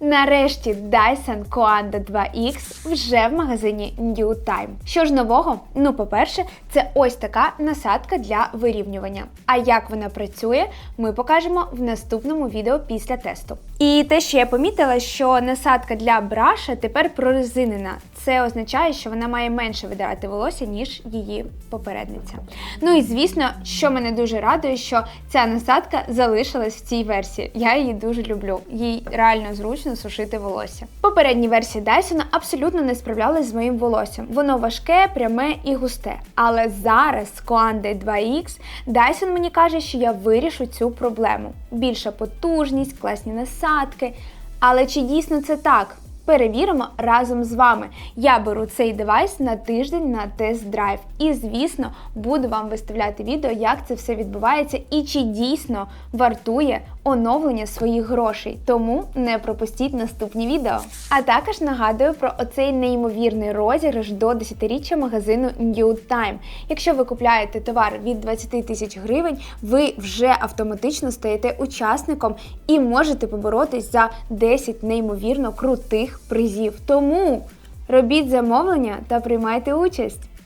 Нарешті Dyson Coanda 2X вже в магазині New Time. Що ж нового? Ну, по-перше, це ось така насадка для вирівнювання. А як вона працює, ми покажемо в наступному відео після тесту. І те, що я помітила, що насадка для браша тепер прорезинена. Це означає, що вона має менше видирати волосся, ніж її попередниця. Ну і звісно, що мене дуже радує, що ця насадка залишилась в цій версії. Я її дуже люблю. Їй реально зручно сушити волосся. Попередні версії Dyson абсолютно не справлялись з моїм волоссям. Воно важке, пряме і густе. Але зараз з Coande 2X Dyson мені каже, що я вирішу цю проблему. Більша потужність, класні насадки. Але чи дійсно це так? Перевіримо разом з вами. Я беру цей девайс на тиждень на тест-драйв. І, звісно, буду вам виставляти відео, як це все відбувається і чи дійсно вартує оновлення своїх грошей. Тому не пропустіть наступні відео. А також нагадую про оцей неймовірний розіграш до 10-річчя магазину New Time. Якщо ви купляєте товар від 20 тисяч гривень, ви вже автоматично стаєте учасником і можете поборотись за 10 неймовірно крутих призів. Тому робіть замовлення та приймайте участь.